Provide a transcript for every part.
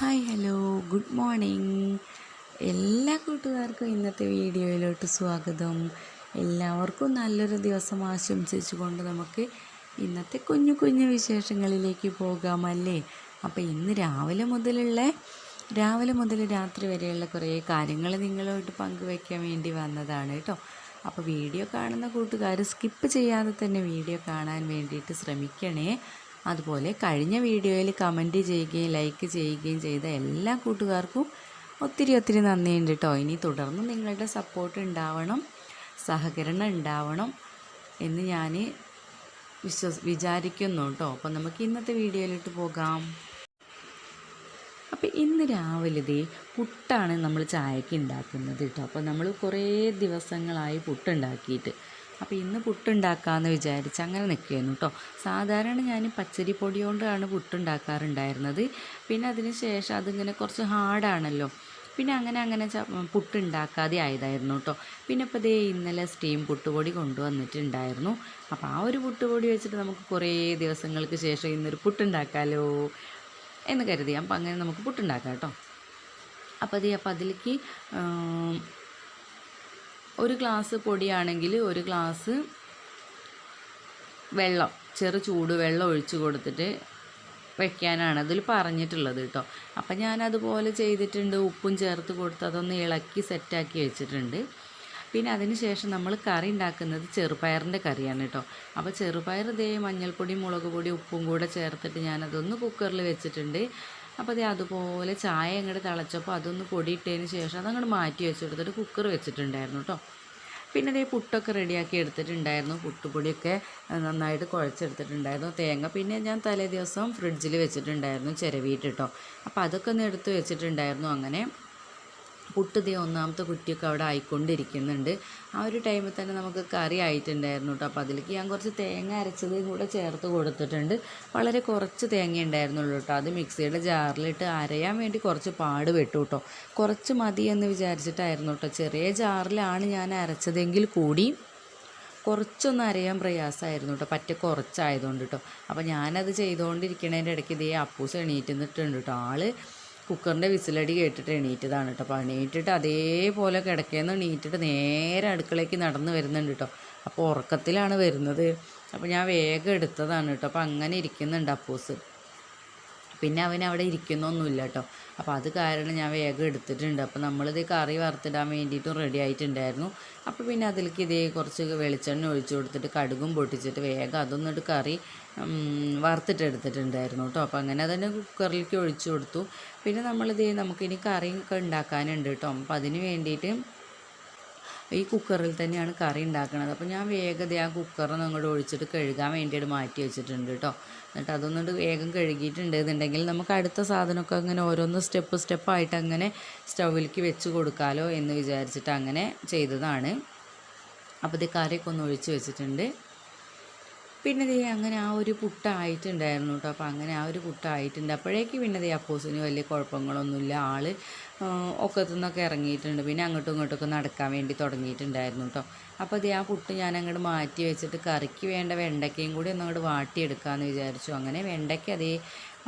Hi hello. Good morning. എല്ലാ കൂട്ടുകാർക്കും ഇന്നത്തെ വീഡിയോയിലോട്ട് സ്വാഗതം. എല്ലാവർക്കും നല്ലൊരു ദിവസം ആശംസിച്ചുകൊണ്ട് നമുക്ക് ഇന്നത്തെ കുഞ്ഞു കുഞ്ഞു വിശേഷങ്ങളിലേക്ക് പോകാമല്ലേ? അപ്പോൾ ഇന്ന് രാവിലെ മുതലുള്ള രാവിലെ മുതൽ രാത്രി വരെയുള്ള കുറേ കാര്യങ്ങൾ നിങ്ങളോട്ട് പങ്കുവയ്ക്കാൻ വേണ്ടി വന്നതാണ് കേട്ടോ. അപ്പോൾ വീഡിയോ കാണുന്ന കൂട്ടുകാർ സ്കിപ്പ് ചെയ്യാതെ തന്നെ വീഡിയോ കാണാൻ വേണ്ടിയിട്ട് ശ്രമിക്കണേ. അതുപോലെ കഴിഞ്ഞ വീഡിയോയിൽ കമന്റ് ചെയ്യുകയും ലൈക്ക് ചെയ്യുകയും ചെയ്ത എല്ലാ കൂട്ടുകാർക്കും ഒത്തിരി ഒത്തിരി നന്ദിയുണ്ട് കേട്ടോ ഇനി തുടർന്ന് നിങ്ങളുടെ സപ്പോർട്ട് ഉണ്ടാവണം സഹകരണം ഉണ്ടാവണം എന്ന് ഞാൻ വിശ്വസ് വിചാരിക്കുന്നു കേട്ടോ അപ്പോൾ നമുക്ക് ഇന്നത്തെ വീഡിയോയിലോട്ട് പോകാം. അപ്പോൾ ഇന്ന് രാവിലെ ദേ പുട്ടാണ് നമ്മൾ ചായക്ക് ഉണ്ടാക്കുന്നത് കേട്ടോ അപ്പോൾ നമ്മൾ കുറേ ദിവസങ്ങളായി പുട്ടുണ്ടാക്കിയിട്ട് അപ്പോൾ ഇന്ന് പുട്ടുണ്ടാക്കാമെന്ന് വിചാരിച്ച് അങ്ങനെ നിൽക്കുകയായിരുന്നു കേട്ടോ സാധാരണ ഞാൻ പച്ചരി പൊടി കൊണ്ടാണ് പുട്ടുണ്ടാക്കാറുണ്ടായിരുന്നത്. പിന്നെ അതിന് ശേഷം അതിങ്ങനെ കുറച്ച് ഹാർഡാണല്ലോ. പിന്നെ അങ്ങനെ അങ്ങനെ പുട്ടുണ്ടാക്കാതെ ആയതായിരുന്നു കേട്ടോ പിന്നെ ഇപ്പോൾ ദേ ഇന്നലെ സ്റ്റീം പുട്ടുപൊടി കൊണ്ടുവന്നിട്ടുണ്ടായിരുന്നു. അപ്പോൾ ആ ഒരു പുട്ടുപൊടി വെച്ചിട്ട് നമുക്ക് കുറേ ദിവസങ്ങൾക്ക് ശേഷം ഇന്നൊരു പുട്ടുണ്ടാക്കാമല്ലോ എന്ന് കരുതി. അപ്പം അങ്ങനെ നമുക്ക് പുട്ടുണ്ടാക്കാം കേട്ടോ അപ്പോൾ അതേ അപ്പോൾ അതിലേക്ക് ഒരു ഗ്ലാസ് പൊടിയാണെങ്കിൽ ഒരു ഗ്ലാസ് വെള്ളം ചെറു ചൂട് വെള്ളം ഒഴിച്ചു കൊടുത്തിട്ട് വെക്കാനാണ് അതിൽ പറഞ്ഞിട്ടുള്ളത് കേട്ടോ അപ്പം ഞാൻ അതുപോലെ ചെയ്തിട്ടുണ്ട് ഉപ്പും ചേർത്ത് കൊടുത്ത് അതൊന്ന് ഇളക്കി സെറ്റാക്കി വെച്ചിട്ടുണ്ട്. പിന്നെ അതിന് ശേഷം നമ്മൾ കറി ഉണ്ടാക്കുന്നത് ചെറുപയറിന്റെ കറിയാണ് കേട്ടോ അപ്പോൾ ചെറുപയർ ഇതേ മഞ്ഞൾപ്പൊടി മുളക് പൊടി ഉപ്പും കൂടെ ചേർത്തിട്ട് ഞാനതൊന്ന് കുക്കറിൽ വെച്ചിട്ടുണ്ട്. അപ്പോൾ അത് അതുപോലെ ചായ അങ്ങോട്ട് തിളച്ചപ്പോൾ അതൊന്ന് പൊടിയിട്ടതിന് ശേഷം അതങ്ങോട്ട് മാറ്റി വെച്ചെടുത്തിട്ട് കുക്കർ വെച്ചിട്ടുണ്ടായിരുന്നു കേട്ടോ പിന്നെ അതേ പുട്ടൊക്കെ റെഡിയാക്കി എടുത്തിട്ടുണ്ടായിരുന്നു. പുട്ടുപൊടിയൊക്കെ നന്നായിട്ട് കുഴച്ചെടുത്തിട്ടുണ്ടായിരുന്നു. തേങ്ങ പിന്നെ ഞാൻ തലേ ദിവസം ഫ്രിഡ്ജിൽ വെച്ചിട്ടുണ്ടായിരുന്നു ചിരവിയിട്ട് കേട്ടോ അപ്പോൾ അതൊക്കെ ഒന്ന് എടുത്ത് വെച്ചിട്ടുണ്ടായിരുന്നു. അങ്ങനെ പുട്ട് ദേ ഒന്നാമത്തെ കുറ്റിയൊക്കെ അവിടെ ആയിക്കൊണ്ടിരിക്കുന്നുണ്ട്. ആ ഒരു ടൈമിൽ തന്നെ നമുക്ക് കറി ആയിട്ടുണ്ടായിരുന്നു കേട്ടോ. അപ്പോൾ അതിലേക്ക് ഞാൻ കുറച്ച് തേങ്ങ അരച്ചത് കൂടെ ചേർത്ത് കൊടുത്തിട്ടുണ്ട്. വളരെ കുറച്ച് തേങ്ങ ഉണ്ടായിരുന്നുള്ളൂ കേട്ടോ. അത് മിക്സിയുടെ ജാറിലിട്ട് അരയാൻ വേണ്ടി കുറച്ച് പാട് വെട്ടു കേട്ടോ. കുറച്ച് മതി എന്ന് വിചാരിച്ചിട്ടായിരുന്നു കേട്ടോ. ചെറിയ ജാറിലാണ് ഞാൻ അരച്ചതെങ്കിൽ കൂടി കുറച്ചൊന്നും അറിയാൻ പ്രയാസമായിരുന്നു കേട്ടോ. പറ്റ കുറച്ചായതുകൊണ്ട് കേട്ടോ. അപ്പോൾ ഞാനത് ചെയ്തുകൊണ്ടിരിക്കണതിന്റെ ഇടയ്ക്ക് ഇതേ അപ്പൂസ് എണീറ്റ് നിന്നിട്ടുണ്ട് കേട്ടോ. ആൾ കുക്കറിന്റെ വിസിലടി കേട്ടിട്ട് എണീറ്റതാണ് കേട്ടോ അപ്പോൾ എണീറ്റിട്ട് അതേപോലെ കിടക്കേന്ന് എണീറ്റിട്ട് നേരെ അടുക്കളയ്ക്ക് നടന്ന് വരുന്നുണ്ട് കേട്ടോ അപ്പോൾ ഉറക്കത്തിലാണ് വരുന്നത്. അപ്പോൾ ഞാൻ വേഗം എടുത്തതാണ് കേട്ടോ അപ്പോൾ അങ്ങനെ ഇരിക്കുന്നുണ്ട് അപ്പൂസ്. പിന്നെ അവൻ അവിടെ ഇരിക്കുന്നൊന്നുമില്ല കേട്ടോ അപ്പോൾ അത് കാരണം ഞാൻ വേഗം എടുത്തിട്ടുണ്ട്. അപ്പോൾ നമ്മളിത് കറി വറുത്തിടാൻ വേണ്ടിയിട്ടും റെഡി ആയിട്ടുണ്ടായിരുന്നു. അപ്പോൾ പിന്നെ അതിലേക്ക് ഇതേ കുറച്ച് വെളിച്ചെണ്ണ ഒഴിച്ചു കൊടുത്തിട്ട് കടുകും പൊട്ടിച്ചിട്ട് വേഗം അതൊന്നിട്ട് കറി വറുത്തിട്ട് എടുത്തിട്ടുണ്ടായിരുന്നു കേട്ടോ. അപ്പോൾ അങ്ങനെ തന്നെ കുക്കറിലേക്ക് ഒഴിച്ചു കൊടുത്തു. പിന്നെ നമ്മളിത് നമുക്കിനി കറിയൊക്കെ ഉണ്ടാക്കാനുണ്ട് കേട്ടോ. അപ്പോൾ അതിന് വേണ്ടിയിട്ട് ഈ കുക്കറിൽ തന്നെയാണ് കറി ഉണ്ടാക്കുന്നത് അപ്പോൾ ഞാൻ വേഗത ആ കുക്കറിൽ അങ്ങോട്ട് ഒഴിച്ചിട്ട് കഴുകാൻ വേണ്ടിയിട്ട് മാറ്റി വെച്ചിട്ടുണ്ട് കേട്ടോ എന്നിട്ട് അതൊന്നുകൊണ്ട് വേഗം കഴുകിയിട്ടുണ്ട് എന്നുണ്ടെങ്കിൽ നമുക്ക് അടുത്ത സാധനമൊക്കെ അങ്ങനെ ഓരോന്ന് സ്റ്റെപ്പ് സ്റ്റെപ്പായിട്ട് അങ്ങനെ സ്റ്റൗവിലേക്ക് വെച്ച് കൊടുക്കാമല്ലോ എന്ന് വിചാരിച്ചിട്ട് അങ്ങനെ ചെയ്തതാണ്. അപ്പോൾ ഇത് കറിയൊക്കെ ഒന്ന് ഒഴിച്ച് വെച്ചിട്ടുണ്ട്. പിന്നെ ദേ അങ്ങനെ ആ ഒരു പുട്ടായിട്ടുണ്ടായിരുന്നു കേട്ടോ. അപ്പോൾ അങ്ങനെ ആ ഒരു പുട്ടായിട്ടുണ്ട് അപ്പോഴേക്ക് പിന്നെ ദേ അപ്പോസിന് വലിയ കുഴപ്പങ്ങളൊന്നുമില്ല. ആൾ ഒക്കത്തു നിന്നൊക്കെ ഇറങ്ങിയിട്ടുണ്ട്. പിന്നെ അങ്ങോട്ടും ഇങ്ങോട്ടൊക്കെ നടക്കാൻ വേണ്ടി തുടങ്ങിയിട്ടുണ്ടായിരുന്നു കേട്ടോ. അപ്പോൾ ദേ ആ പുട്ട് ഞാൻ അങ്ങോട്ട് മാറ്റി വെച്ചിട്ട് കറിക്ക് വേണ്ട വെണ്ടയ്ക്കയും കൂടി ഒന്ന് അങ്ങോട്ട് വാട്ടിയെടുക്കാമെന്ന് വിചാരിച്ചു. അങ്ങനെ വെണ്ടയ്ക്ക അതേ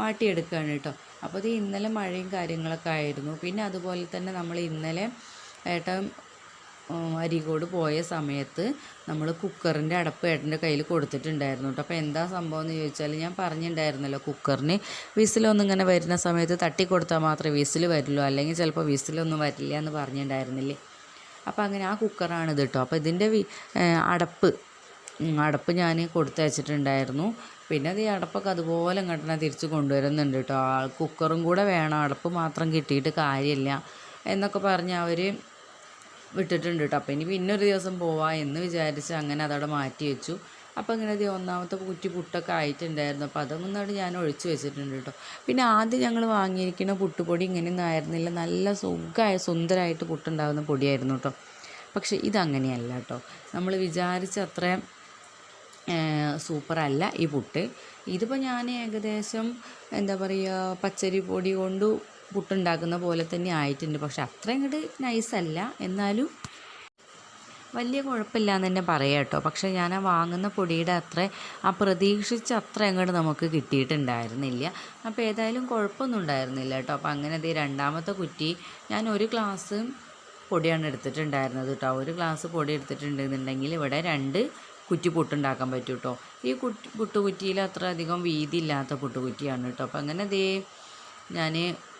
വാട്ടിയെടുക്കുകയാണ് കേട്ടോ. അപ്പോൾ ഇത് ഇന്നലെ മഴയും കാര്യങ്ങളൊക്കെ ആയിരുന്നു. പിന്നെ അതുപോലെ തന്നെ നമ്മൾ ഇന്നലെ ഏട്ടൻ അരീക്കോട് പോയ സമയത്ത് നമ്മൾ കുക്കറിന്റെ അടപ്പ് ഏട്ടന്റെ കയ്യിൽ കൊടുത്തിട്ടുണ്ടായിരുന്നു കേട്ടോ അപ്പോൾ എന്താ സംഭവം എന്ന് ചോദിച്ചാൽ ഞാൻ പറഞ്ഞിട്ടുണ്ടായിരുന്നല്ലോ കുക്കറിന് വിസിലൊന്നും ഇങ്ങനെ വരുന്ന സമയത്ത് തട്ടി കൊടുത്താൽ മാത്രമേ വിസിൽ വരുള്ളൂ. അല്ലെങ്കിൽ ചിലപ്പോൾ വിസിലൊന്നും വരില്ല എന്ന് പറഞ്ഞിട്ടുണ്ടായിരുന്നില്ലേ അപ്പോൾ അങ്ങനെ ആ കുക്കറാണ് ഇത് കേട്ടോ അപ്പോൾ ഇതിന്റെ അടപ്പ് അടപ്പ് ഞാൻ കൊടുത്തയച്ചിട്ടുണ്ടായിരുന്നു. പിന്നെ അത് ഈ അടപ്പൊക്കെ അതുപോലെ ഇങ്ങോട്ട് തിരിച്ച് കൊണ്ടുവരുന്നുണ്ട് കേട്ടോ കുക്കറും കൂടെ വേണം. അടപ്പ് മാത്രം കിട്ടിയിട്ട് കാര്യമില്ല എന്നൊക്കെ പറഞ്ഞ് അവർ വിട്ടിട്ടുണ്ട് കേട്ടോ അപ്പോൾ ഇനി പിന്നെ ഒരു ദിവസം പോവാം എന്ന് വിചാരിച്ച് അങ്ങനെ അതവിടെ മാറ്റി വെച്ചു. അപ്പോൾ ഇങ്ങനെ ഇത് ഒന്നാമത്തെ കുറ്റി പുട്ടൊക്കെ ആയിട്ടുണ്ടായിരുന്നു. അപ്പോൾ അതൊന്നും ഞാൻ ഒഴിച്ചു വെച്ചിട്ടുണ്ട് കേട്ടോ പിന്നെ ആദ്യം ഞങ്ങൾ വാങ്ങിയിരിക്കുന്ന പുട്ടുപൊടി ഇങ്ങനെയൊന്നും ആയിരുന്നില്ല. നല്ല സുഖമായ സുന്ദരമായിട്ട് പുട്ടുണ്ടാകുന്ന പൊടിയായിരുന്നു കേട്ടോ പക്ഷേ ഇതങ്ങനെയല്ല കേട്ടോ നമ്മൾ വിചാരിച്ച അത്രയും സൂപ്പറല്ല ഈ പുട്ട്. ഇതിപ്പോൾ ഞാൻ ഏകദേശം എന്താ പറയുക പച്ചരി പൊടി കൊണ്ട് പുട്ടുണ്ടാക്കുന്ന പോലെ തന്നെ ആയിട്ടുണ്ട്. പക്ഷെ അത്ര അങ്ങോട്ട് നൈസല്ല എന്നാലും വലിയ കുഴപ്പമില്ല എന്ന് തന്നെ പറയാം കേട്ടോ. പക്ഷേ ഞാൻ ആ വാങ്ങുന്ന പൊടിയുടെ അത്ര ആ പ്രതീക്ഷിച്ച അത്ര അങ്ങോട്ട് നമുക്ക് കിട്ടിയിട്ടുണ്ടായിരുന്നില്ല. അപ്പോൾ ഏതായാലും കുഴപ്പമൊന്നും ഉണ്ടായിരുന്നില്ല കേട്ടോ. അപ്പോൾ അങ്ങനെ ദേ രണ്ടാമത്തെ കുറ്റി ഞാൻ ഒരു ഗ്ലാസ് പൊടിയാണ് എടുത്തിട്ടുണ്ടായിരുന്നത് കേട്ടോ. ഒരു ഗ്ലാസ് പൊടി എടുത്തിട്ടുണ്ടെന്നുണ്ടെങ്കിൽ ഇവിടെ രണ്ട് കുറ്റി പുട്ടുണ്ടാക്കാൻ പറ്റും കേട്ടോ. ഈ കുറ്റി പുട്ടുകുറ്റിയിൽ അത്ര അധികം വീതി ഇല്ലാത്ത പുട്ടുകുറ്റിയാണ് കേട്ടോ. അപ്പോൾ അങ്ങനെ ദേ ഞാൻ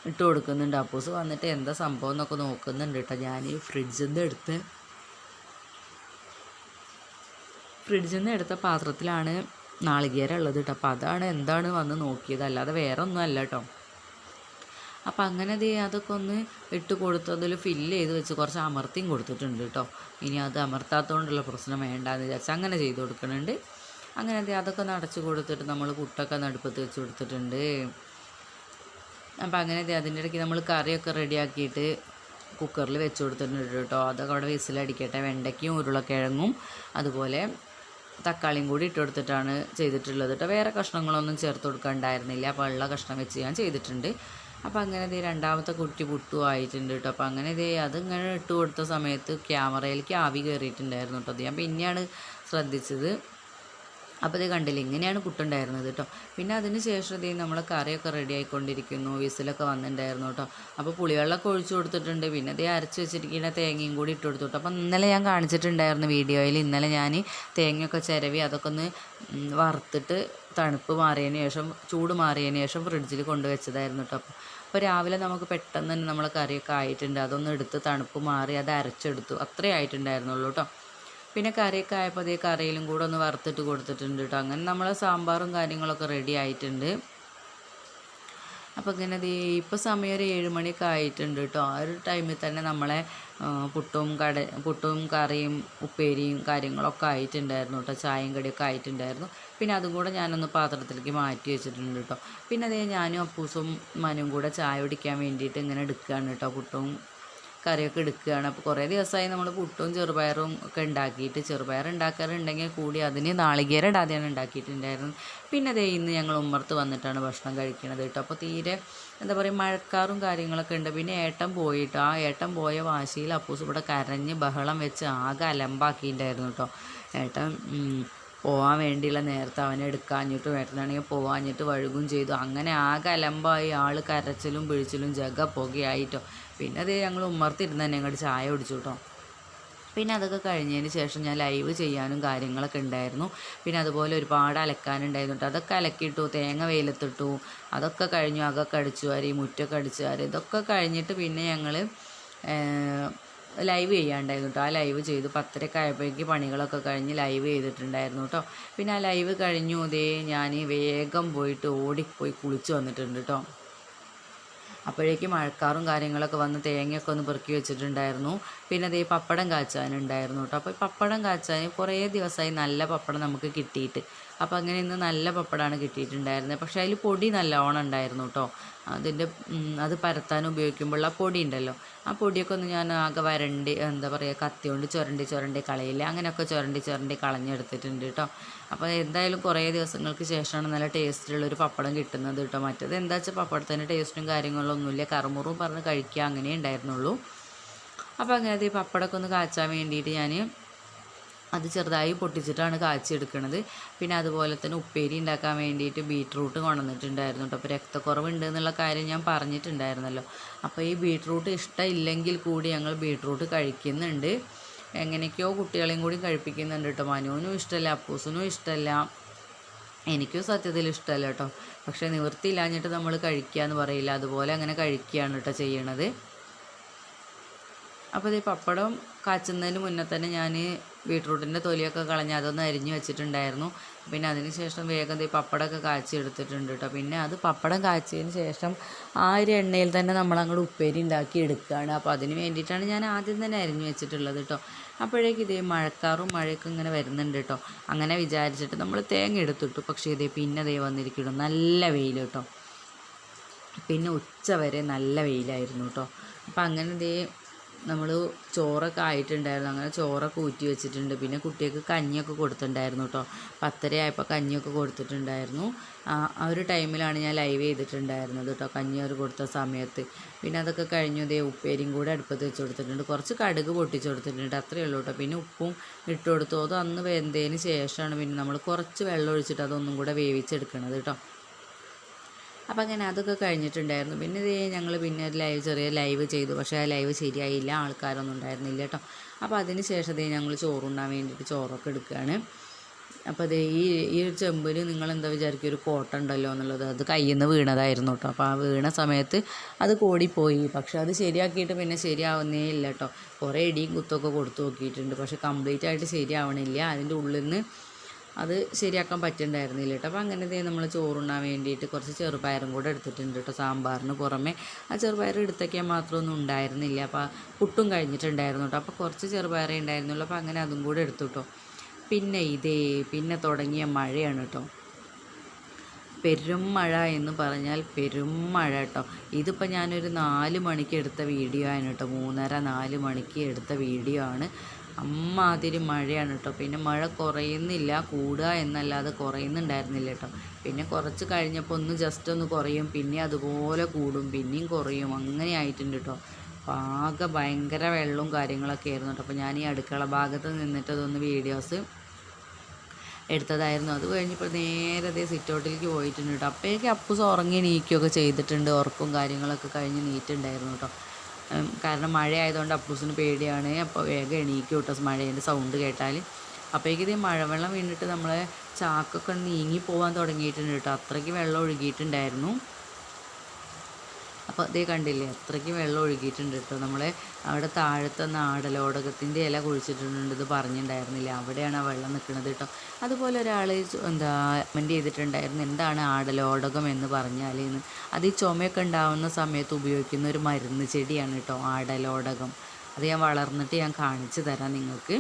ഇട്ട് കൊടുക്കുന്നുണ്ട്. അപ്പൂസ് വന്നിട്ട് എന്താ സംഭവം എന്നൊക്കെ നോക്കുന്നുണ്ട് കേട്ടോ. ഞാൻ ഈ ഫ്രിഡ്ജിൽ നിന്ന് എടുത്ത് ഫ്രിഡ്ജിൽ നിന്ന് എടുത്ത പാത്രത്തിലാണ് നാളികേരം ഉള്ളത് കേട്ടോ. അപ്പോൾ അതാണ് എന്താണ് വന്ന് നോക്കിയത്. അല്ലാതെ വേറെ ഒന്നും അല്ല കേട്ടോ. അപ്പം അങ്ങനെ ദേ അതൊക്കെ ഒന്ന് ഇട്ട് കൊടുത്ത് അതിൽ ഫില്ല് ചെയ്ത് വെച്ച് കുറച്ച് അമർത്തിയും കൊടുത്തിട്ടുണ്ട് കേട്ടോ. ഇനി അത് അമർത്താത്തതുകൊണ്ടുള്ള പ്രശ്നം വേണ്ടാന്ന് വിചാരിച്ച് അങ്ങനെ ചെയ്ത് കൊടുക്കുന്നുണ്ട് അങ്ങനെ ദേ അതൊക്കെ ഒന്ന് അടച്ച് കൊടുത്തിട്ട് നമ്മൾ പുട്ടൊക്കെ നടുപ്പത്ത് വെച്ച് കൊടുത്തിട്ടുണ്ട്. അപ്പം അങ്ങനെ അതിന്റെ ഇടയ്ക്ക് നമ്മൾ കറിയൊക്കെ റെഡിയാക്കിയിട്ട് കുക്കറിൽ വെച്ച് കൊടുത്തിട്ടുണ്ട് കേട്ടോ. അതൊക്കെ അവിടെ വിസിലടിക്കട്ടെ. വെണ്ടയ്ക്കും ഉരുളക്കിഴങ്ങും അതുപോലെ തക്കാളിയും കൂടി ഇട്ട് കൊടുത്തിട്ടാണ് ചെയ്തിട്ടുള്ളത് കേട്ടോ. വേറെ കഷ്ണങ്ങളൊന്നും ചേർത്ത് കൊടുക്കാണ്ടായിരുന്നില്ല. അപ്പോൾ ഉള്ള കഷ്ണം വെച്ച് ഞാൻ ചെയ്തിട്ടുണ്ട്. അപ്പോൾ അങ്ങനെ ഇതേ രണ്ടാമത്തെ കുട്ടി പുട്ടു ആയിട്ടുണ്ട് കേട്ടോ. അപ്പോൾ അങ്ങനെ ഇതേ അതിങ്ങനെ ഇട്ട് കൊടുത്ത സമയത്ത് ക്യാമറയിലേക്ക് ആവി കയറിയിട്ടുണ്ടായിരുന്നു കേട്ടോ. അത് ഞാൻ പിന്നെയാണ് ശ്രദ്ധിച്ചത്. അപ്പോൾ ഇത് കണ്ടില്ല ഇങ്ങനെയാണ് പുട്ടുണ്ടായിരുന്നത് കേട്ടോ പിന്നെ അതിന് ശേഷം ഇതേ നമ്മൾ കറിയൊക്കെ റെഡി ആയിക്കൊണ്ടിരിക്കുന്നു വിസിലൊക്കെ വന്നിട്ടുണ്ടായിരുന്നു കേട്ടോ അപ്പോൾ പുളിവെള്ളമൊക്കെ ഒഴിച്ചു കൊടുത്തിട്ടുണ്ട് പിന്നെ അതേ അരച്ച് വെച്ചിരിക്കുന്ന തേങ്ങയും കൂടി ഇട്ട് കൊടുത്തു കേട്ടോ അപ്പോൾ ഇന്നലെ ഞാൻ കാണിച്ചിട്ടുണ്ടായിരുന്നു വീഡിയോയിൽ ഇന്നലെ ഞാൻ തേങ്ങയൊക്കെ ചിരവി അതൊക്കെ ഒന്ന് വറുത്തിട്ട് തണുപ്പ് മാറിയതിന് ശേഷം ചൂട് മാറിയതിന് ശേഷം ഫ്രിഡ്ജിൽ കൊണ്ടുവച്ചതായിരുന്നു കേട്ടോ അപ്പോൾ അപ്പോൾ രാവിലെ നമുക്ക് പെട്ടെന്ന് തന്നെ നമ്മളെ കറിയൊക്കെ ആയിട്ടുണ്ട് അതൊന്ന് എടുത്ത് തണുപ്പ് മാറി അത് അരച്ചെടുത്തു. അത്രേ ആയിട്ടുണ്ടായിരുന്നുള്ളൂ കേട്ടോ പിന്നെ കറിയൊക്കെ ആയപ്പോൾ അതേ കറിയിലും കൂടെ ഒന്ന് വറുത്തിട്ട് കൊടുത്തിട്ടുണ്ട് കേട്ടോ അങ്ങനെ നമ്മളെ സാമ്പാറും കാര്യങ്ങളൊക്കെ റെഡി ആയിട്ടുണ്ട്. അപ്പോൾ ഇങ്ങനെ ഇപ്പോൾ സമയം ഒരു ഏഴ് മണിയൊക്കെ ആയിട്ടുണ്ട് കേട്ടോ ആ ഒരു ടൈമിൽ തന്നെ നമ്മളെ പുട്ടും കട പുട്ടും കറിയും ഉപ്പേരിയും കാര്യങ്ങളൊക്കെ ആയിട്ടുണ്ടായിരുന്നു കേട്ടോ ചായയും കടിയൊക്കെ ആയിട്ടുണ്ടായിരുന്നു. പിന്നെ അതും കൂടെ ഞാനൊന്ന് പാത്രത്തിലേക്ക് മാറ്റി വെച്ചിട്ടുണ്ട് കേട്ടോ പിന്നെ അതേ ഞാനും അപ്പൂസും മനും കൂടെ ചായ കുടിക്കാൻ വേണ്ടിയിട്ട് ഇങ്ങനെ എടുക്കുകയാണ് കേട്ടോ പുട്ടും കറിയൊക്കെ എടുക്കുകയാണ്. അപ്പോൾ കുറേ ദിവസമായി നമ്മൾ പുട്ടും ചെറുപയറും ഒക്കെ ഉണ്ടാക്കിയിട്ട് ചെറുപയർ ഉണ്ടാക്കാറുണ്ടെങ്കിൽ കൂടി അതിന് നാളികേരം ഇടാതെയാണ് ഉണ്ടാക്കിയിട്ടുണ്ടായിരുന്നത്. പിന്നെ ദേ ഇന്ന് ഞങ്ങൾ ഉമ്മർത്ത് വന്നിട്ടാണ് ഭക്ഷണം കഴിക്കുന്നത് കേട്ടോ. അപ്പോൾ തീരെ എന്താ പറയുക മഴക്കാറും കാര്യങ്ങളൊക്കെ ഉണ്ട്. പിന്നെ ഏട്ടൻ പോയിട്ട് ആ ഏട്ടൻ പോയ വാശിയിൽ അപ്പൂസ് ഇവിടെ കരഞ്ഞ് ബഹളം വെച്ച് ആകെ അലമ്പാക്കിയിട്ടുണ്ടായിരുന്നു കേട്ടോ. ഏട്ടൻ പോകാൻ വേണ്ടിയുള്ള നേരത്തെ അവനെ എടുക്കാഞ്ഞിട്ട് ഏട്ടനാണെങ്കിൽ പോകാഞ്ഞിട്ട് വഴുകും ചെയ്തു. അങ്ങനെ ആകെ അലമ്പായി. ആൾ കരച്ചിലും പിഴിച്ചിലും ജഗ പുകയായിട്ടോ പിന്നെ അത് ഞങ്ങൾ ഉമ്മർത്തിരുന്ന് തന്നെ അങ്ങോട്ട് ചായ കുടിച്ചു കേട്ടോ പിന്നെ അതൊക്കെ കഴിഞ്ഞതിന് ശേഷം ഞാൻ ലൈവ് ചെയ്യാനും കാര്യങ്ങളൊക്കെ ഉണ്ടായിരുന്നു പിന്നെ അതുപോലെ ഒരുപാട് അലക്കാനുണ്ടായിരുന്നു അതൊക്കെ അലക്കിയിട്ടു തേങ്ങ വെയിലത്തിട്ടു അതൊക്കെ കഴിഞ്ഞു അകൊക്കെ അടിച്ചു വാരി മുറ്റൊക്കെ അടിച്ചു വാരി ഇതൊക്കെ കഴിഞ്ഞിട്ട് പിന്നെ ഞങ്ങൾ ലൈവ് ചെയ്യാണ്ടായിരുന്നു കേട്ടോ ആ ലൈവ് ചെയ്തു പത്തരക്ക് ആയപ്പോഴേക്ക് പണികളൊക്കെ കഴിഞ്ഞ് ലൈവ് ചെയ്തിട്ടുണ്ടായിരുന്നു കേട്ടോ പിന്നെ ആ ലൈവ് കഴിഞ്ഞു ഇതേ ഞാൻ വേഗം പോയിട്ട് ഓടിപ്പോയി കുളിച്ച് വന്നിട്ടുണ്ട് കേട്ടോ അപ്പോഴേക്ക് മഴക്കാറും കാര്യങ്ങളൊക്കെ വന്ന് തേങ്ങയൊക്കെ ഒന്ന് പെറുക്കി വെച്ചിട്ടുണ്ടായിരുന്നു. പിന്നെ അതേ പപ്പടം കാച്ചാനുണ്ടായിരുന്നു കേട്ടോ. അപ്പോൾ പപ്പടം കാച്ചാൻ കുറേ ദിവസമായി നല്ല പപ്പടം നമുക്ക് കിട്ടിയിട്ട്. അപ്പോൾ അങ്ങനെ ഇന്ന് നല്ല പപ്പടമാണ് കിട്ടിയിട്ടുണ്ടായിരുന്നത് പക്ഷേ അതിൽ പൊടി നല്ലോണം ഉണ്ടായിരുന്നു കേട്ടോ അതിന്റെ അത് പരത്താൻ ഉപയോഗിക്കുമ്പോൾ ആ പൊടി ഉണ്ടല്ലോ. ആ പൊടിയൊക്കെ ഒന്ന് ഞാൻ ആകെ വരണ്ടി എന്താ പറയുക കത്തി കൊണ്ട് ചുരണ്ടി ചുരണ്ടി കളയില്ല അങ്ങനെയൊക്കെ ചുരണ്ടി ചുരണ്ടി കളഞ്ഞെടുത്തിട്ടുണ്ട് കേട്ടോ അപ്പോൾ എന്തായാലും കുറേ ദിവസങ്ങൾക്ക് ശേഷമാണ് നല്ല ടേസ്റ്റിലുള്ളൊരു പപ്പടം കിട്ടുന്നത് കേട്ടോ മറ്റത് എന്താ വെച്ചാൽ പപ്പടത്തിന്റെ ടേസ്റ്റും കാര്യങ്ങളൊന്നുമില്ല കറുമുറും പറഞ്ഞ് കഴിക്കുക അങ്ങനെ ഉണ്ടായിരുന്നുള്ളൂ. അപ്പോൾ അങ്ങനെ അത് ഈ പപ്പടമൊക്കെ ഒന്ന് കാച്ചാൻ വേണ്ടിയിട്ട് ഞാൻ അത് ചെറുതായി പൊട്ടിച്ചിട്ടാണ് കാച്ചിയെടുക്കുന്നത് പിന്നെ അതുപോലെ തന്നെ ഉപ്പേരി ഉണ്ടാക്കാൻ വേണ്ടിയിട്ട് ബീട്രൂട്ട് കൊണ്ടുവന്നിട്ടുണ്ടായിരുന്നു കേട്ടോ. അപ്പോൾ രക്തക്കുറവുണ്ട് എന്നുള്ള കാര്യം ഞാൻ പറഞ്ഞിട്ടുണ്ടായിരുന്നല്ലോ. അപ്പോൾ ഈ ബീട്രൂട്ട് ഇഷ്ടമില്ലെങ്കിൽ കൂടി ഞങ്ങൾ ബീട്രൂട്ട് കഴിക്കുന്നുണ്ട്. എങ്ങനെയൊക്കെയോ കുട്ടികളെയും കൂടി കഴിപ്പിക്കുന്നുണ്ട് കേട്ടോ. മനുവിനും ഇഷ്ടമല്ല അപ്പൂസിനും ഇഷ്ടമല്ല. എനിക്കും സത്യത്തിൽ ഇഷ്ടമല്ല കേട്ടോ. പക്ഷേ നിവൃത്തിയില്ലാഞ്ഞിട്ട് നമ്മൾ കഴിക്കുക എന്ന് പറയില്ല. അതുപോലെ അങ്ങനെ കഴിക്കുകയാണ് കേട്ടോ ചെയ്യണത്. അപ്പോൾ ഈ പപ്പടം കാച്ചുന്നതിന് മുന്നേ തന്നെ ഞാൻ ബീട്രൂട്ടിന്റെ തൊലിയൊക്കെ കളഞ്ഞ് അതൊന്ന് അരിഞ്ഞ് വെച്ചിട്ടുണ്ടായിരുന്നു. പിന്നെ അതിന് ശേഷം വേഗം ഈ പപ്പടമൊക്കെ കാച്ചി എടുത്തിട്ടുണ്ട് കേട്ടോ പിന്നെ അത് പപ്പടം കാച്ചിയതിന് ശേഷം ആ ഒരു എണ്ണയിൽ തന്നെ നമ്മൾ അങ്ങോട്ട് ഉപ്പേരി ഉണ്ടാക്കി എടുക്കുകയാണ് അപ്പോൾ അതിന് വേണ്ടിയിട്ടാണ് ഞാൻ ആദ്യം തന്നെ അരിഞ്ഞ് വെച്ചിട്ടുള്ളത് കേട്ടോ അപ്പോഴേക്ക് ഇതേ മഴക്കാറും മഴയൊക്കെ ഇങ്ങനെ വരുന്നുണ്ട് കേട്ടോ അങ്ങനെ വിചാരിച്ചിട്ട് നമ്മൾ തേങ്ങ എടുത്തിട്ടു. പക്ഷേ ഇതേ പിന്നെ ദേ വന്നിരിക്കണം നല്ല വെയിൽ കേട്ടോ പിന്നെ ഉച്ച വരെ നല്ല വെയിലായിരുന്നു കേട്ടോ അപ്പം അങ്ങനെ ദേ നമ്മൾ ചോറൊക്കെ ആയിട്ടുണ്ടായിരുന്നു. അങ്ങനെ ചോറൊക്കെ ഊറ്റി വെച്ചിട്ടുണ്ട്. പിന്നെ കുട്ടികൾക്ക് കഞ്ഞിയൊക്കെ കൊടുത്തിട്ടുണ്ടായിരുന്നു കേട്ടോ പത്തര ആയപ്പോൾ കഞ്ഞിയൊക്കെ കൊടുത്തിട്ടുണ്ടായിരുന്നു. ആ ആ ഒരു ടൈമിലാണ് ഞാൻ ലൈവ് ചെയ്തിട്ടുണ്ടായിരുന്നത് കേട്ടോ കഞ്ഞി അവർ കൊടുത്ത സമയത്ത്. പിന്നെ അതൊക്കെ കഴിഞ്ഞു ഇതേ ഉപ്പേരിയും കൂടെ അടുപ്പത്ത് വെച്ച് കൊടുത്തിട്ടുണ്ട്. കുറച്ച് കടുക് പൊട്ടിച്ച് കൊടുത്തിട്ടുണ്ട്. അത്രയേ ഉള്ളൂ കേട്ടോ പിന്നെ ഉപ്പും ഇട്ട് കൊടുത്തു. അത് അന്ന് വെന്തതിന് ശേഷമാണ് പിന്നെ നമ്മൾ കുറച്ച് വെള്ളം ഒഴിച്ചിട്ട് അതൊന്നും കൂടെ വേവിച്ചെടുക്കണത് കേട്ടോ അപ്പം അങ്ങനെ അതൊക്കെ കഴിഞ്ഞിട്ടുണ്ടായിരുന്നു. പിന്നെ ഇതേ ഞങ്ങൾ പിന്നെ ഒരു ലൈവ് ചെറിയ ലൈവ് ചെയ്തു. പക്ഷേ ആ ലൈവ് ശരിയായില്ല. ആൾക്കാരൊന്നും ഉണ്ടായിരുന്നില്ല കേട്ടോ. അപ്പോൾ അതിന് ശേഷം ദേ ഞങ്ങൾ ചോറുണ്ണാൻ വേണ്ടിയിട്ട് ചോറൊക്കെ എടുക്കുകയാണ് അപ്പോൾ അത് ഈ ഈ ഒരു ചെമ്പിൽ നിങ്ങൾ എന്താ വിചാരിക്കുക ഒരു കോട്ട ഉണ്ടല്ലോ എന്നുള്ളത്. അത് കയ്യിൽ നിന്ന് വീണതായിരുന്നു കേട്ടോ. അപ്പോൾ ആ വീണ സമയത്ത് അത് കോടിപ്പോയി. പക്ഷേ അത് ശരിയാക്കിയിട്ട് പിന്നെ ശരിയാവുന്നേ ഇല്ല കേട്ടോ. കുറേ ഇടിയും കുത്തൊക്കെ കൊടുത്തു നോക്കിയിട്ടുണ്ട്. പക്ഷേ കംപ്ലീറ്റ് ആയിട്ട് ശരിയാവണില്ല. അതിന്റെ ഉള്ളിൽ നിന്ന് അത് ശരിയാക്കാൻ പറ്റുന്നുണ്ടായിരുന്നില്ല കേട്ടോ. അപ്പോൾ അങ്ങനെ ഇതേ നമ്മൾ ചോറുണ്ണാൻ വേണ്ടിയിട്ട് കുറച്ച് ചെറുപയറും കൂടെ എടുത്തിട്ടുണ്ട് കേട്ടോ സാമ്പാറിന് പുറമെ. ആ ചെറുപയർ എടുത്തൊക്കെ മാത്രമൊന്നും ഉണ്ടായിരുന്നില്ല. അപ്പോൾ പുട്ടും കഴിഞ്ഞിട്ടുണ്ടായിരുന്നു കേട്ടോ. അപ്പോൾ കുറച്ച് ചെറുപയറേ ഉണ്ടായിരുന്നുള്ളൂ. അപ്പോൾ അങ്ങനെ അതും കൂടെ എടുത്തു കേട്ടോ. പിന്നെ ഇതേ പിന്നെ തുടങ്ങിയ മഴയാണ് കേട്ടോ. പെരും മഴ എന്ന് പറഞ്ഞാൽ പെരും മഴ കേട്ടോ. ഇതിപ്പോൾ ഞാനൊരു നാല് മണിക്ക് എടുത്ത വീഡിയോ ആണ് കേട്ടോ. മൂന്നര നാല് മണിക്ക് എടുത്ത വീഡിയോ ആണ്. അമ്മാതിരി മഴയാണ് കേട്ടോ പിന്നെ മഴ കുറയുന്നില്ല കൂടുക എന്നല്ലാതെ കുറയുന്നുണ്ടായിരുന്നില്ല കേട്ടോ പിന്നെ കുറച്ച് കഴിഞ്ഞപ്പോൾ ഒന്ന് ജസ്റ്റ് ഒന്ന് കുറയും പിന്നെ അതുപോലെ കൂടും പിന്നെയും കുറയും. അങ്ങനെ ആയിട്ടുണ്ട് കേട്ടോ ആകെ ഭയങ്കര വെള്ളവും കാര്യങ്ങളൊക്കെ ആയിരുന്നു കേട്ടോ അപ്പോൾ ഞാൻ ഈ അടുക്കള ഭാഗത്ത് നിന്നിട്ട് അതൊന്ന് വീഡിയോസ് എടുത്തതായിരുന്നു. അത് കഴിഞ്ഞപ്പോൾ നേരെ അതേ സിറ്റൗട്ടിലേക്ക് പോയിട്ടുണ്ട് കേട്ടോ അപ്പോഴേക്കും അപ്പൂസ് ഉറങ്ങി നീക്കുകയൊക്കെ ചെയ്തിട്ടുണ്ട്. ഉറക്കവും കാര്യങ്ങളൊക്കെ കഴിഞ്ഞ് നീറ്റുണ്ടായിരുന്നു കേട്ടോ കാരണം മഴയായതുകൊണ്ട് അപ്പൂസിന് പേടിയാണ്. അപ്പോൾ വേഗം എണീക്കും കേട്ടോ മഴേന്റെ സൗണ്ട് കേട്ടാൽ. അപ്പോഴേക്കിത് മഴവെള്ളം വീണിട്ട് നമ്മളെ ചാക്കൊക്കെ നീങ്ങി പോകാൻ തുടങ്ങിയിട്ടുണ്ട് കേട്ടോ. അത്രയ്ക്ക് വെള്ളം ഒഴുകിയിട്ടുണ്ടായിരുന്നു. അപ്പോൾ ഇതേ കണ്ടില്ലേ അത്രയ്ക്ക് വെള്ളം ഒഴുകിയിട്ടുണ്ട് കേട്ടോ നമ്മളെ അവിടെ താഴത്തെ നാടലോടകത്തിന്റെ ഇല കുഴിച്ചിട്ടുണ്ട് ഇത് പറഞ്ഞിട്ടുണ്ടായിരുന്നില്ല അവിടെയാണ് ആ വെള്ളം നിൽക്കുന്നത് കേട്ടോ അതുപോലെ ഒരാൾ എന്താ കമന്റ് ചെയ്തിട്ടുണ്ടായിരുന്നു എന്താണ് ആടലോടകം എന്ന് പറഞ്ഞാൽ എന്ന്. അത് ഈ ചുമയൊക്കെ ഉണ്ടാവുന്ന സമയത്ത് ഉപയോഗിക്കുന്ന ഒരു മരുന്ന് ചെടിയാണ് കേട്ടോ ആടലോടകം. അത് ഞാൻ വളർന്നിട്ട് ഞാൻ കാണിച്ചു തരാം നിങ്ങൾക്ക്.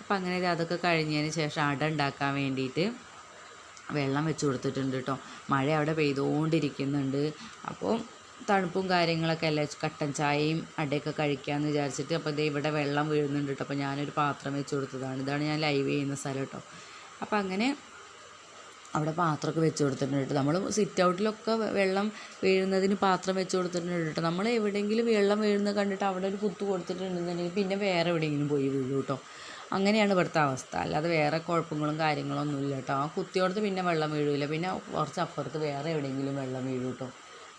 അപ്പം അങ്ങനെ അതൊക്കെ കഴിഞ്ഞതിന് ശേഷം അട ഉണ്ടാക്കാൻ വേണ്ടിയിട്ട് വെള്ളം വെച്ച് കൊടുത്തിട്ടുണ്ട് കേട്ടോ മഴ അവിടെ പെയ്തുകൊണ്ടിരിക്കുന്നുണ്ട് അപ്പോൾ തണുപ്പും കാര്യങ്ങളൊക്കെ അല്ലേ? കട്ടൻ ചായയും അടയൊക്കെ കഴിക്കാമെന്ന് വിചാരിച്ചിട്ട് അപ്പോൾ ദേ ഇവിടെ വെള്ളം വീഴുന്നുണ്ട് കേട്ടോ അപ്പോൾ ഞാനൊരു പാത്രം വെച്ച് കൊടുത്തതാണ്. ഇതാണ് ഞാൻ ലൈവ് ചെയ്യുന്ന സ്ഥലം കേട്ടോ അപ്പോൾ അങ്ങനെ അവിടെ പാത്രമൊക്കെ വെച്ച് കൊടുത്തിട്ടുണ്ട് കേട്ടോ നമ്മൾ സിറ്റ് ഔട്ടിലൊക്കെ വെള്ളം വീഴുന്നതിന് പാത്രം വെച്ച് കൊടുത്തിട്ടുണ്ട് കേട്ടോ നമ്മൾ എവിടെയെങ്കിലും വെള്ളം വീഴുന്നത് കണ്ടിട്ട് അവിടെ ഒരു കുത്തു കൊടുത്തിട്ടുണ്ടെന്നുണ്ടെങ്കിൽ പിന്നെ വേറെ എവിടെയെങ്കിലും പോയി വീഴും കേട്ടോ അങ്ങനെയാണ് ഇവിടുത്തെ അവസ്ഥ. അല്ലാതെ വേറെ കുഴപ്പങ്ങളും കാര്യങ്ങളൊന്നും ഇല്ല കേട്ടോ ആ കുത്തിയോടത്ത് പിന്നെ വെള്ളം വീഴില്ല പിന്നെ കുറച്ച് അപ്പുറത്ത് വേറെ എവിടെയെങ്കിലും വെള്ളം വീഴും കേട്ടോ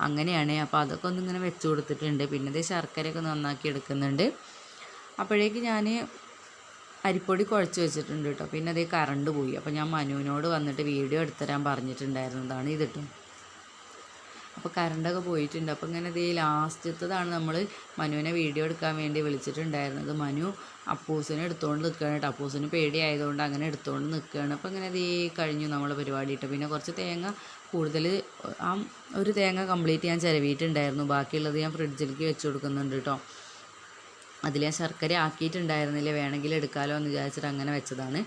അങ്ങനെയാണ്. അപ്പോൾ അതൊക്കെ ഒന്ന് ഇങ്ങനെ വെച്ച് കൊടുത്തിട്ടുണ്ട്. പിന്നെ ഇത് ശർക്കരയൊക്കെ നന്നാക്കി എടുക്കുന്നുണ്ട്. അപ്പോഴേക്ക് ഞാൻ അരിപ്പൊടി കുഴച്ച് വെച്ചിട്ടുണ്ട് കേട്ടോ പിന്നെ അതേ കറണ്ട് പോയി. അപ്പോൾ ഞാൻ മനുവിനോട് വന്നിട്ട് വീഡിയോ എടുത്തുതരാൻ പറഞ്ഞിട്ടുണ്ടായിരുന്നതാണ് ഇത് കേട്ടോ അപ്പോൾ കറണ്ടൊക്കെ പോയിട്ടുണ്ട്. അപ്പോൾ ഇങ്ങനെ ഇതേ ലാസ്റ്റത്തതാണ് നമ്മൾ മനുവിനെ വീഡിയോ എടുക്കാൻ വേണ്ടി വിളിച്ചിട്ടുണ്ടായിരുന്നത്. മനു അപ്പൂസിനെ എടുത്തുകൊണ്ട് നിൽക്കുകയാണ് കേട്ടോ. അപ്പൂസിന് പേടിയായതുകൊണ്ട് അങ്ങനെ എടുത്തുകൊണ്ട് നിൽക്കുകയാണ് അപ്പോൾ ഇങ്ങനെ ഇതേ കഴിഞ്ഞു നമ്മളെ പരിപാടി ഇട്ട് പിന്നെ കുറച്ച് തേങ്ങ കൂടുതൽ ആ ഒരു തേങ്ങ കംപ്ലീറ്റ് ഞാൻ ചിരവിയിട്ടുണ്ടായിരുന്നു ബാക്കിയുള്ളത് ഞാൻ ഫ്രിഡ്ജിലേക്ക് വെച്ച് കൊടുക്കുന്നുണ്ട് കേട്ടോ. അതിൽ ഞാൻ ശർക്കര ആക്കിയിട്ടുണ്ടായിരുന്നില്ല? വേണമെങ്കിൽ എടുക്കാമല്ലോ എന്ന് വിചാരിച്ചിട്ട് അങ്ങനെ വെച്ചതാണ്.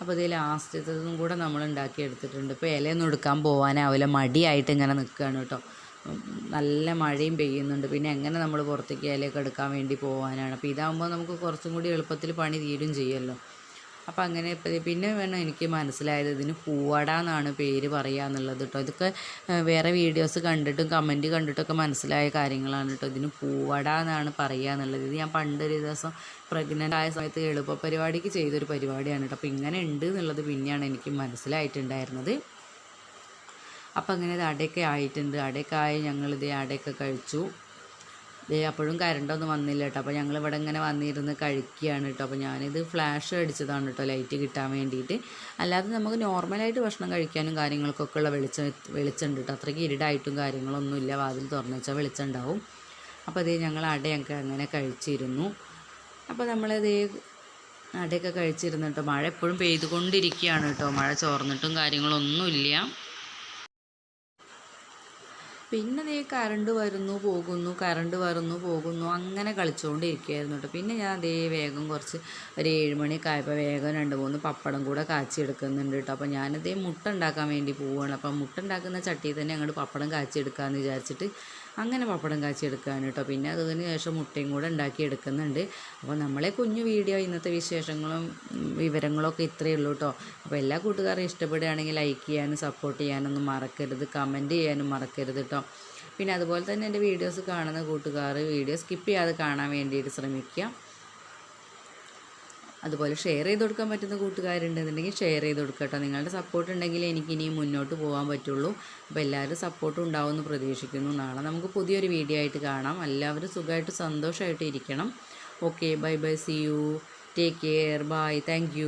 അപ്പോൾ ഇതിൽ ലാസ്റ്റത്തതും കൂടെ നമ്മൾ ഉണ്ടാക്കി എടുത്തിട്ടുണ്ട്. ഇപ്പോൾ ഇലയൊന്നും എടുക്കാൻ പോകാനാവില്ല മടിയായിട്ട് ഇങ്ങനെ നിൽക്കുകയാണ് കേട്ടോ. നല്ല മഴയും പെയ്യുന്നുണ്ട്. പിന്നെ എങ്ങനെ നമ്മൾ പുറത്തേക്ക് ഇലയൊക്കെ എടുക്കാൻ വേണ്ടി പോകാനാണ് അപ്പോൾ ഇതാകുമ്പോൾ നമുക്ക് കുറച്ചും കൂടി എളുപ്പത്തിൽ പണി തീരും ചെയ്യുമല്ലോ. അപ്പോൾ അങ്ങനെ പിന്നെ വേണം എനിക്ക് മനസ്സിലായത് ഇതിന് പൂവട എന്നാണ് പേര് പറയുക എന്നുള്ളത് കേട്ടോ ഇതൊക്കെ വേറെ വീഡിയോസ് കണ്ടിട്ടും കമന്റ് കണ്ടിട്ടൊക്കെ മനസ്സിലായ കാര്യങ്ങളാണ് കേട്ടോ ഇതിന് പൂവട എന്നാണ് പറയുക എന്നുള്ളത്. ഇത് ഞാൻ പണ്ടൊരു ദിവസം പ്രഗ്നന്റ് ആയ സമയത്ത് എളുപ്പ പരിപാടിക്ക് ചെയ്തൊരു പരിപാടിയാണ് കേട്ടോ അപ്പോൾ ഇങ്ങനെ ഉണ്ട് എന്നുള്ളത് പിന്നെയാണ് എനിക്ക് മനസ്സിലായിട്ടുണ്ടായിരുന്നത്. അപ്പം അങ്ങനെ അടയൊക്കെ ആയിട്ടുണ്ട്. അടയൊക്കെ ആയി ഞങ്ങളിത് അടയൊക്കെ കഴിച്ചു. ദേ അപ്പോഴും കറണ്ടൊന്നും വന്നില്ല കേട്ടോ അപ്പോൾ ഞങ്ങൾ ഇവിടെ ഇങ്ങനെ വന്നിരുന്ന് കഴിക്കുകയാണ് കേട്ടോ. അപ്പോൾ ഞാനിത് ഫ്ലാഷ് അടിച്ചതാണ് കേട്ടോ ലൈറ്റ് കിട്ടാൻ വേണ്ടിയിട്ട്. അല്ലാതെ നമുക്ക് നോർമലായിട്ട് ഭക്ഷണം കഴിക്കാനും കാര്യങ്ങൾക്കൊക്കെ ഉള്ള വെളിച്ചം വെളിച്ചമുണ്ട് കേട്ടോ. അത്രയ്ക്ക് ഇരുടായിട്ടും കാര്യങ്ങളൊന്നുമില്ല വാതിൽ തുറന്നു വെച്ചാൽ വെളിച്ചം ഉണ്ടാവും. അപ്പോൾ അതേ ഞങ്ങൾ അടയൊക്കെ അങ്ങനെ കഴിച്ചിരുന്നു. അപ്പോൾ നമ്മളത് അടയൊക്കെ കഴിച്ചിരുന്നു കേട്ടോ. മഴ എപ്പോഴും പെയ്തുകൊണ്ടിരിക്കുകയാണ് കേട്ടോ. മഴ ചോർന്നിട്ടും കാര്യങ്ങളൊന്നുമില്ല. പിന്നെ ദേ കറണ്ട് വരുന്നു പോകുന്നു കറണ്ട് വരുന്നു പോകുന്നു അങ്ങനെ കളിച്ചുകൊണ്ടിരിക്കുകയായിരുന്നു കേട്ടോ പിന്നെ ഞാൻ ദേ വേഗം കുറച്ച് ഒരു ഏഴ് മണിയൊക്കെ ആയപ്പോൾ വേഗം രണ്ട് മൂന്ന് പപ്പടം കൂടെ കാച്ചി എടുക്കുന്നുണ്ട് കേട്ടോ അപ്പോൾ ഞാനിതേ മുട്ട ഉണ്ടാക്കാൻ വേണ്ടി പോവുകയാണ് അപ്പം മുട്ട ഉണ്ടാക്കുന്ന ചട്ടിയിൽ തന്നെ അങ്ങോട്ട് പപ്പടം കാച്ചി എടുക്കാമെന്ന് വിചാരിച്ചിട്ട് അങ്ങനെ പപ്പടം കാച്ചി എടുക്കുകയാണ് കേട്ടോ. പിന്നെ അതിന് ശേഷം മുട്ടയും കൂടെ ഉണ്ടാക്കി എടുക്കുന്നുണ്ട്. അപ്പോൾ നമ്മളെ കുഞ്ഞു വീഡിയോ ഇന്നത്തെ വിശേഷങ്ങളും വിവരങ്ങളൊക്കെ ഇത്രയേ ഉള്ളൂ കേട്ടോ. അപ്പോൾ എല്ലാ കൂട്ടുകാരും ഇഷ്ടപ്പെടുകയാണെങ്കിൽ ലൈക്ക് ചെയ്യാനും സപ്പോർട്ട് ചെയ്യാനൊന്നും മറക്കരുത്. കമന്റ് ചെയ്യാനും മറക്കരുത് കേട്ടോ. പിന്നെ അതുപോലെ തന്നെ എന്റെ വീഡിയോസ് കാണുന്ന കൂട്ടുകാർ വീഡിയോ സ്കിപ്പ് ചെയ്യാതെ കാണാൻ വേണ്ടിയിട്ട് ശ്രമിക്കുക. അതുപോലെ ഷെയർ ചെയ്ത് കൊടുക്കാൻ പറ്റുന്ന കൂട്ടുകാരുണ്ടെന്നുണ്ടെങ്കിൽ ഷെയർ ചെയ്ത് കൊടുക്കുക കേട്ടോ. നിങ്ങളുടെ സപ്പോർട്ട് ഉണ്ടെങ്കിൽ എനിക്ക് ഇനി മുന്നോട്ട് പോകാൻ പറ്റുള്ളൂ. അപ്പോൾ എല്ലാവരും സപ്പോർട്ടും ഉണ്ടാവുമെന്ന് പ്രതീക്ഷിക്കുന്നു. നാളെ നമുക്ക് പുതിയൊരു വീഡിയോ ആയിട്ട് കാണാം. എല്ലാവരും സുഖമായിട്ട് സന്തോഷമായിട്ട് ഇരിക്കണം. Okay bye bye see you take care bye thank